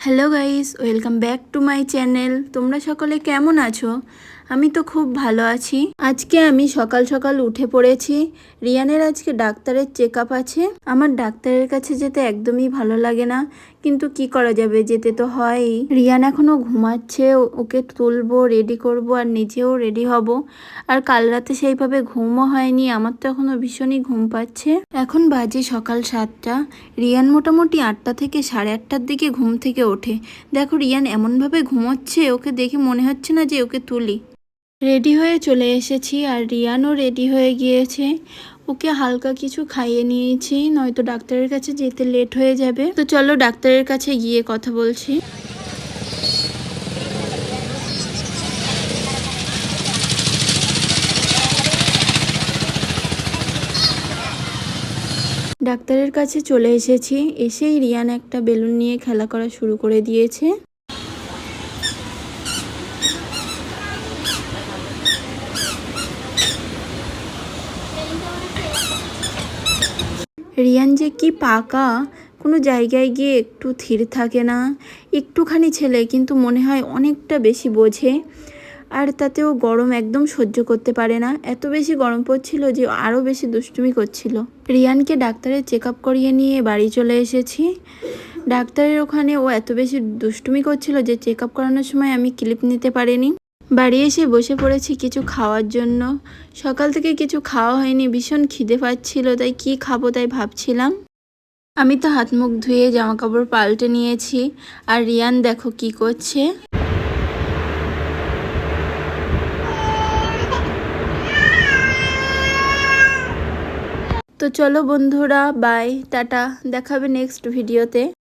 Hello guys welcome back to my channel তোমরা সকলে কেমন আছো? আমি তো খুব ভালো আছি। আজকে আমি সকাল সকাল উঠে পড়েছি। রিয়ানের আজকে ডাক্তারের চেক আছে। আমার ডাক্তারের কাছে যেতে একদমই ভালো লাগে না। কিন্তু কি করা যাবে, যেতে তো হয়ই রিয়ান এখনও ঘুমাচ্ছে ওকে তুলবো রেডি করব, আর নিজেও রেডি হব। আর কাল রাতে সেইভাবে ঘুমও হয়নি, আমার তো এখনও ভীষণই ঘুম পাচ্ছে। এখন বাজে সকাল সাতটা। রিয়ান মোটামুটি আটটা থেকে সাড়ে আটটার দিকে ঘুম থেকে ওঠে। দেখো, রিয়ান এমনভাবে ঘুমোচ্ছে, ওকে দেখে মনে হচ্ছে না যে ওকে তুলি। রেডি হয়ে চলে এসেছি, আর রিয়ানও রেডি হয়ে গিয়েছে। ওকে হালকা কিছু খাইয়ে নিয়েছি, নয়তো ডাক্তারের কাছে যেতে লেট হয়ে যাবে। তো চলো, ডাক্তারের কাছে গিয়ে কথা বলছি। ডাক্তারের কাছে চলে এসেছি। এসেই রিয়ান একটা বেলুন নিয়ে খেলা করা শুরু করে দিয়েছে। রিয়ান যে কি পাকা, কোনো জায়গায় গিয়ে একটু থির থাকে না। একটুখানি ছেলে, কিন্তু মনে হয় অনেকটা বেশি বোঝে। আর তাতেও গরম একদম সহ্য করতে পারে না। এত বেশি গরম পড়ছিল যে আরও বেশি দুষ্টুমি করছিল। রিয়ানকে ডাক্তারের চেক আপ করিয়ে নিয়ে বাড়ি চলে এসেছি। ডাক্তারের ওখানে ও এত বেশি দুষ্টুমি করছিল যে চেক আপ করানোর সময় আমি ক্লিপ নিতে পারিনি। বাড়ি এসে বসে পড়েছি কিছু খাওয়ার জন্য। সকাল থেকে কিছু খাওয়া হয়নি, ভীষণ খিদে পাচ্ছিল, তাই কি খাব তাই ভাবছিলাম। আমি তো হাত মুখ ধুয়ে জামা কাপড় পাল্টে নিয়েছি। আর রিয়ান দেখো কি করছে। তো চলো বন্ধুরা বাই টাটা দেখাবে নেক্সট ভিডিওতে